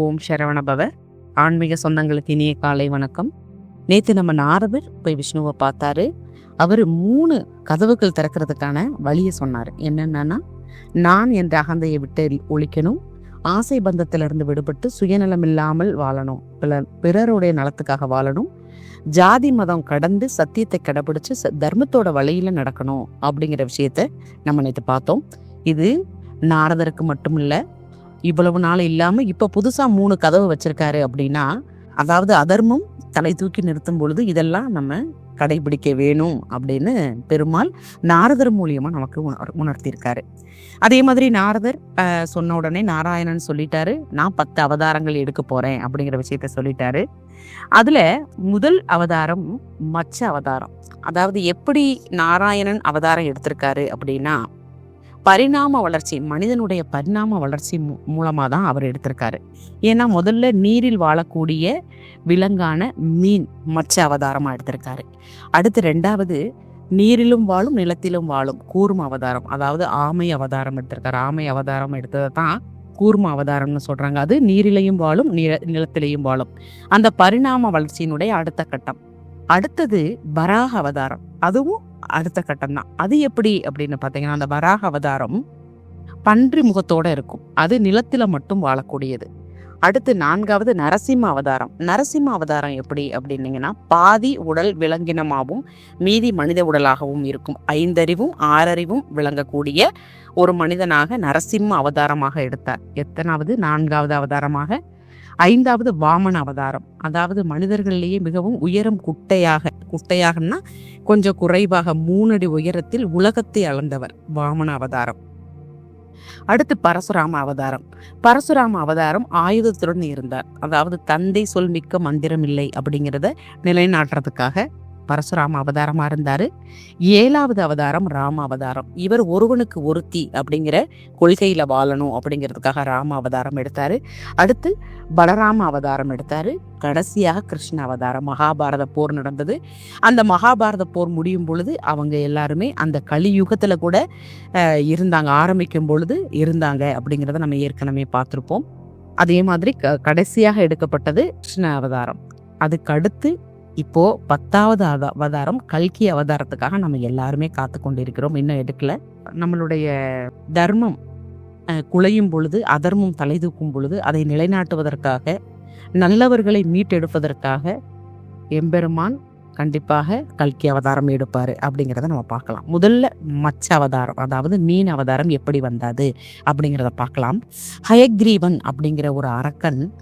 ஓம் சரவணபவ ஆன்மீக சொந்தங்களுக்கு இனிய காலை வணக்கம். நேற்று நம்ம நாரதர் போய் விஷ்ணுவை பார்த்தாரு. அவர் மூணு கதவுகள் திறக்கிறதுக்கான வழியை சொன்னார். என்னென்னா நான் என்ற அகந்தையை விட்டு ஒழிக்கணும். ஆசை பந்தத்திலிருந்து விடுபட்டு சுயநலம் இல்லாமல் வாழணும். பிற பிறருடைய நலத்துக்காக வாழணும். ஜாதி மதம் கடந்து சத்தியத்தை கடைபிடிச்சு ச- தர்மத்தோட வழியில நடக்கணும் அப்படிங்கிற விஷயத்த நம்ம நேற்று பார்த்தோம். இது நாரதருக்கு மட்டும் இல்லை இவ்வளவு நாள் இல்லாமல் இப்போ புதுசாக மூணு கதவு வச்சிருக்காரு அப்படின்னா அதாவது அதர்மம் தலை தூக்கி நிறுத்தும் பொழுது இதெல்லாம் நம்ம கடைபிடிக்க வேணும் அப்படின்னு பெருமாள் நாரதர் மூலியமாக நமக்கு உணர் உணர்த்தியிருக்காரு. அதே மாதிரி நாரதர் சொன்ன உடனே நாராயணன் சொல்லிட்டாரு நான் பத்து அவதாரங்கள் எடுக்க போறேன் அப்படிங்கிற விஷயத்த சொல்லிட்டாரு. அதுல முதல் அவதாரம் மச்ச அவதாரம். அதாவது எப்படி நாராயணன் அவதாரம் எடுத்திருக்காரு அப்படின்னா பரிணாம வளர்ச்சி மனிதனுடைய பரிணாம வளர்ச்சி மூலமாக தான் அவர் எடுத்திருக்காரு. ஏன்னா முதல்ல நீரில் வாழக்கூடிய விலங்கான மீன் மச்ச அவதாரமாக எடுத்திருக்காரு. அடுத்து ரெண்டாவது நீரிலும் வாழும் நிலத்திலும் வாழும் கூர்ம அவதாரம் அதாவது ஆமை அவதாரம் எடுத்திருக்காரு. ஆமை அவதாரம் எடுத்ததை தான் கூர்ம அவதாரம்னு சொல்கிறாங்க அது நீரிலையும் வாழும் நில நிலத்திலையும் வாழும். அந்த பரிணாம வளர்ச்சியினுடைய அடுத்த கட்டம். அடுத்தது வராக அவதாரம். அதுவும் அடுத்த கட்டம் தான் அது எப்படி அப்படின்னு பார்த்தீங்கன்னா அந்த வராக அவதாரம் பன்றி முகத்தோட இருக்கும். அது நிலத்தில் மட்டும் வாழக்கூடியது. அடுத்து நான்காவது நரசிம்ம அவதாரம். நரசிம்ம அவதாரம் எப்படி அப்படின்னீங்கன்னா பாதி உடல் விலங்கினமாகவும் மீதி மனித உடலாகவும் இருக்கும். ஐந்தறிவும் ஆறறிவும் விளங்கக்கூடிய ஒரு மனிதனாக நரசிம்ம அவதாரமாக எடுத்தார். எத்தனாவது? நான்காவது அவதாரமாக ஐந்தாவது வாமன அவதாரம். அதாவது மனிதர்களிலேயே மிகவும் உயரம் குட்டையாக குட்டையாகன்னா கொஞ்சம் குறைவாக மூணடி உயரத்தில் உலகத்தை அளந்தவர் வாமன அவதாரம். அடுத்து பரசுராம அவதாரம். பரசுராம அவதாரம் ஆயுதத்துடன் இருந்தார். அதாவது தந்தை சொல் மிக்க மந்திரம் இல்லை அப்படிங்கிறத நிலைநாட்டுறதுக்காக பரசுராம அவதாரமா இருந்தாரு. ஏழாவது அவதாரம் ராம அவதாரம். இவர் ஒருவனுக்கு ஒருத்தி அப்படிங்கிற கொள்கையில வாழணும் அப்படிங்கிறதுக்காக ராம அவதாரம் எடுத்தாரு. அடுத்து பலராம அவதாரம் எடுத்தாரு. கடைசியாக கிருஷ்ண அவதாரம். மகாபாரத போர் நடந்தது. அந்த மகாபாரத போர் முடியும் பொழுது அவங்க எல்லாருமே அந்த கலியுகத்துல கூட இருந்தாங்க. ஆரம்பிக்கும் பொழுது இருந்தாங்க அப்படிங்கிறத நம்ம ஏற்கனவே பார்த்துருப்போம். அதே மாதிரி க- கடைசியாக எடுக்கப்பட்டது கிருஷ்ண அவதாரம். அதுக்கு அடுத்து இப்போ பத்தாவது அவத- அவதாரம் கல்கி அவதாரத்துக்காக நம்ம எல்லாருமே காத்து கொண்டிருக்கிறோம். இன்னும் எடுக்கல. நம்மளுடைய தர்மம் குலையும் பொழுது அதர்மம் தலை தூக்கும் பொழுது அதை நிலைநாட்டுவதற்காக நல்லவர்களை மீட்டெடுப்பதற்காக எம்பெருமான் கண்டிப்பாக கல்கி அவதாரம் எடுப்பார் அப்படிங்கிறத நம்ம பார்க்கலாம். முதல்ல மச்ச அவதாரம் அதாவது மீன் அவதாரம் எப்படி வந்தது அப்படிங்கிறத பார்க்கலாம். ஹயக்ரீவன் அப்படிங்கிற ஒரு அரக்கன்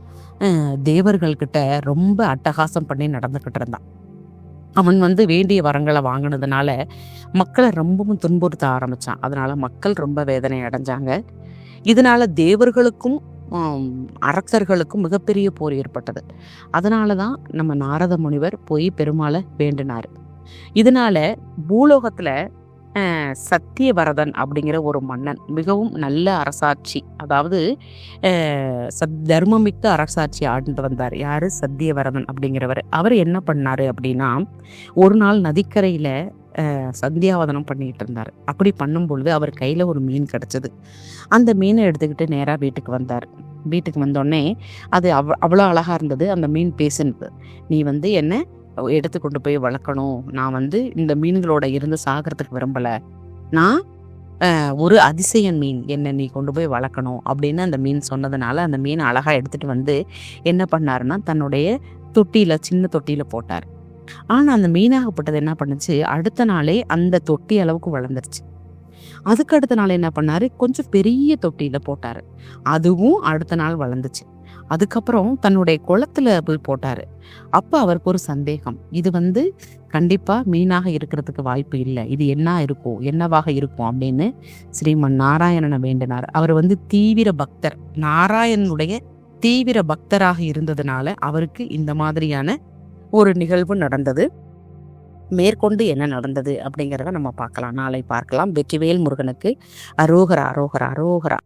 தேவர்கள்கிட்ட ரொம்ப அட்டகாசம் பண்ணி நடந்துக்கிட்டு இருந்தான். அவன் வந்து வேண்டிய வரங்களை வாங்கினதுனால மக்களை ரொம்பவும் துன்புறுத்த ஆரம்பித்தான் அதனால் மக்கள் ரொம்ப வேதனை அடைஞ்சாங்க. இதனால் தேவர்களுக்கும் அரசர்களுக்கும் மிகப்பெரிய போர் ஏற்பட்டது. அதனால தான் நம்ம நாரத முனிவர் போய் பெருமாளை வேண்டினார். இதனால பூலோகத்தில் அஹ், சத்தியவரதன் அப்படிங்கிற ஒரு மன்னன். மிகவும் நல்ல அரசாட்சி. அதாவது சத் தர்மமிக்க அரசாட்சி ஆண்டு வந்தார். யார்? சத்தியவரதன் அப்படிங்கிறவர். அவர் என்ன பண்ணார் அப்படின்னா ஒரு நாள் நதிக்கரையில் சந்தியாவதனம் பண்ணிட்டு இருந்தார். அப்படி பண்ணும் பொழுது அவர் கையில் ஒரு மீன் கிடச்சிது. அந்த மீனை எடுத்துக்கிட்டு நேராக வீட்டுக்கு வந்தார். வீட்டுக்கு வந்தோடனே அது அவ் அவ்வளோ அழகாக இருந்தது. அந்த மீன் பேசுனது. நீ வந்து என்ன எடுத்து கொண்டு போய் வளர்க்கணும். நான் வந்து இந்த மீன்களோட இருந்து சாகிறதுக்கு விரும்பல. நான் ஒரு அதிசயம் மீன் என்னை நீ கொண்டு போய் வளர்க்கணும் அப்படின்னு அந்த மீன் சொன்னதுனால அந்த மீன் அழகாக எடுத்துட்டு வந்து என்ன பண்ணாருன்னா தன்னுடைய தொட்டியில் சின்ன தொட்டியில் போட்டார். ஆனால் அந்த மீனாகப்பட்டது என்ன பண்ணுச்சு? அடுத்த நாளே அந்த தொட்டி அளவுக்கு வளர்ந்துருச்சு. அதுக்கு அடுத்த நாள் என்ன பண்ணாரு? கொஞ்சம் பெரிய தொட்டியில போட்டாரு. அதுவும் அடுத்த நாள் வளர்ந்துச்சு. அதுக்கப்புறம் தன்னுடைய குளத்துல போய் போட்டாரு. அப்ப அவருக்கு ஒரு சந்தேகம். இது வந்து கண்டிப்பா மீனாக இருக்கிறதுக்கு வாய்ப்பு இல்லை. இது என்ன இருக்கும் என்னவாக இருக்கும் அப்படின்னு ஸ்ரீமன் நாராயணனை வேண்டினார். அவர் வந்து தீவிர பக்தர். நாராயணனுடைய தீவிர பக்தராக இருந்ததுனால அவருக்கு இந்த மாதிரியான ஒரு நிகழ்வு நடந்தது. மேற்கொண்டு என்ன நடந்தது அப்படிங்கிறத நம்ம பார்க்கலாம். நாளை பார்க்கலாம். வெற்றிவேல் முருகனுக்கு அரோகரா அரோகரா அரோகரா.